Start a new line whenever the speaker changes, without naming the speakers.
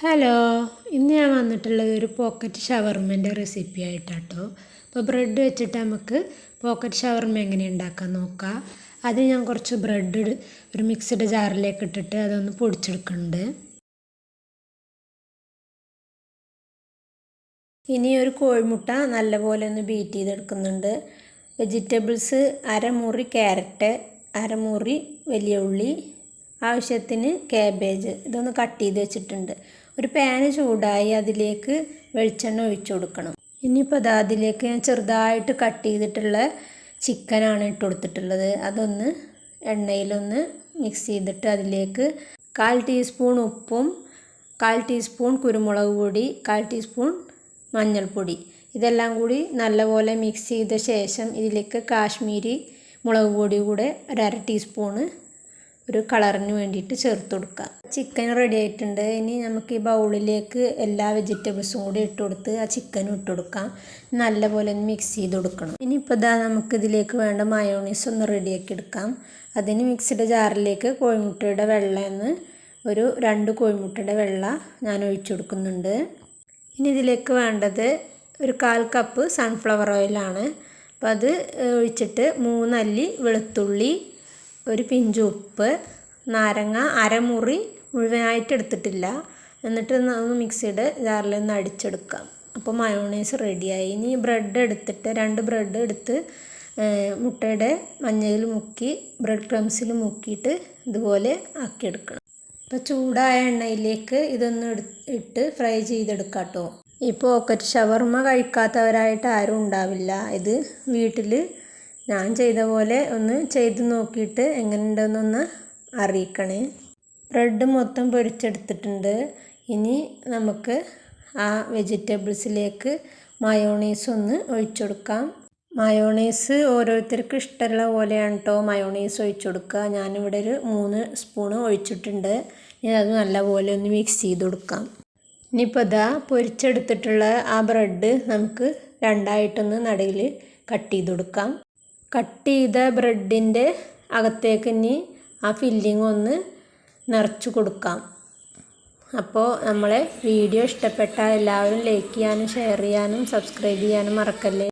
Hello ഇന്ന് ഞാൻ വന്നിട്ടുള്ളത് ഒരു പോക്കറ്റ് ഷവർമേന്റെ റെസിപ്പി ആയിട്ടാട്ടോ. അപ്പോൾ ബ്രെഡ് വെച്ചിട്ട് നമുക്ക് പോക്കറ്റ് ഷവർമ എങ്ങനെ ഉണ്ടാക്കാൻ നോക്കാം. അത് ഞാൻ കുറച്ച് ബ്രെഡ് ഒരു മിക്സഡ് ജാറിലേക്ക് ഇട്ടിട്ട് അതൊന്ന് പൊടിച്ചെടുക്കുന്നുണ്ട്. ഇനി ഒരു കോഴിമുട്ട നല്ലപോലെ ഒന്ന് ബീറ്റ് ചെയ്തെടുക്കുന്നുണ്ട്. വെജിറ്റബിൾസ് അരമുറി ക്യാരറ്റ് അരമുറി വലിയ ഉള്ളി ആവശ്യത്തിന് കാബേജ് ഇതൊന്ന് കട്ട് ചെയ്ത് വെച്ചിട്ടുണ്ട്. ഒരു പാന് ചൂടായി അതിലേക്ക് വെളിച്ചെണ്ണ ഒഴിച്ചു കൊടുക്കണം. ഇനിയിപ്പോൾ അത് അതിലേക്ക് ഞാൻ ചെറുതായിട്ട് കട്ട് ചെയ്തിട്ടുള്ള ചിക്കനാണ് ഇട്ട് കൊടുത്തിട്ടുള്ളത്. അതൊന്ന് എണ്ണയിലൊന്ന് മിക്സ് ചെയ്തിട്ട് അതിലേക്ക് കാൽ ടീസ്പൂൺ ഉപ്പും കാൽ ടീസ്പൂൺ കുരുമുളക് പൊടി കാൽ ടീസ്പൂൺ മഞ്ഞൾപ്പൊടി. ഇതെല്ലാം കൂടി നല്ലപോലെ മിക്സ് ചെയ്ത ശേഷം ഇതിലേക്ക് കാശ്മീരി മുളക് പൊടി കൂടെ ഒരു അര ടീസ്പൂണ് ഒരു കളറിന് വേണ്ടിയിട്ട് ചേർത്ത് കൊടുക്കുക. ചിക്കൻ റെഡി ആയിട്ടുണ്ട്. ഇനി നമുക്ക് ഈ ബൗളിലേക്ക് എല്ലാ വെജിറ്റബിൾസും കൂടി ഇട്ട് കൊടുത്ത് ആ ചിക്കനും ഇട്ട് കൊടുക്കാം. നല്ലപോലെ ഒന്ന് മിക്സ് ചെയ്ത് കൊടുക്കണം. ഇനിയിപ്പോൾ ഇതാ നമുക്ക് ഇതിലേക്ക് വേണ്ട മയോണീസ് ഒന്ന് റെഡിയാക്കി എടുക്കാം. അതിന് മിക്സിയുടെ ജാറിലേക്ക് കോഴിമുട്ടയുടെ വെള്ളമെന്ന് ഒരു രണ്ട് കോഴിമുട്ടയുടെ വെള്ള ഞാൻ ഒഴിച്ചു കൊടുക്കുന്നുണ്ട്. ഇനി ഇതിലേക്ക് വേണ്ടത് ഒരു കാൽ കപ്പ് സൺഫ്ലവർ ഓയിലാണ് അപ്പോൾ അത് ഒഴിച്ചിട്ട് മൂന്നല്ലി വെളുത്തുള്ളി ഒരു പിഞ്ച് ഉപ്പ് നാരങ്ങ അരമുറി മുഴുവനായിട്ട് എടുത്തിട്ടില്ല. എന്നിട്ട് ഒന്ന് മിക്സിയുടെ ജാറിൽ ഒന്ന് അടിച്ചെടുക്കാം. അപ്പോൾ മയോണൈസ് റെഡിയായി ഇനി ബ്രെഡ് എടുത്തിട്ട് രണ്ട് ബ്രെഡ് എടുത്ത് മുട്ടയുടെ മഞ്ഞയിൽ മുക്കി ബ്രെഡ് ക്രംസിൽ മുക്കിയിട്ട് ഇതുപോലെ ആക്കിയെടുക്കണം. ഇപ്പോൾ ചൂടായ എണ്ണയിലേക്ക് ഇതൊന്ന് ഇട്ട് ഫ്രൈ ചെയ്തെടുക്കാം കേട്ടോ ഇപ്പോൾ ഒക്കെ ഷവർമ കഴിക്കാത്തവരായിട്ട് ആരും ഉണ്ടാവില്ല. ഇത് വീട്ടിൽ ഞാൻ ചെയ്ത പോലെ ഒന്ന് ചെയ്ത് നോക്കിയിട്ട് എങ്ങനെയുണ്ടെന്നൊന്ന് അറിയിക്കണേ. ബ്രെഡ് മൊത്തം പൊരിച്ചെടുത്തിട്ടുണ്ട്. ഇനി നമുക്ക് ആ വെജിറ്റബിൾസിലേക്ക് മയോണൈസ് ഒന്ന് ഒഴിച്ചു കൊടുക്കാം. മയോണൈസ് ഓരോരുത്തർക്ക് ഇഷ്ടമുള്ള പോലെയാണ് കേട്ടോ മയോണൈസ് ഒഴിച്ചു കൊടുക്കുക. ഞാനിവിടെ ഒരു മൂന്ന് സ്പൂണ് ഒഴിച്ചിട്ടുണ്ട്. ഇനി അത് നല്ലപോലെ ഒന്ന് മിക്സ് ചെയ്ത് കൊടുക്കാം. ഇനിയിപ്പോൾ ഇതാ പൊരിച്ചെടുത്തിട്ടുള്ള ആ ബ്രെഡ് നമുക്ക് രണ്ടായിട്ടൊന്ന് നടയിൽ കട്ട് ചെയ്ത് കൊടുക്കാം. കട്ട് ചെയ്ത ബ്രെഡിന്റെ അകത്തേക്ക് ഇനി ആ ഫില്ലിംഗ് ഒന്ന് നിറച്ച് കൊടുക്കാം. അപ്പോൾ നമ്മളെ വീഡിയോ ഇഷ്ടപ്പെട്ട എല്ലാവരും ലൈക്ക് ചെയ്യാനും ഷെയർ ചെയ്യാനും സബ്സ്ക്രൈബ് ചെയ്യാനും മറക്കല്ലേ?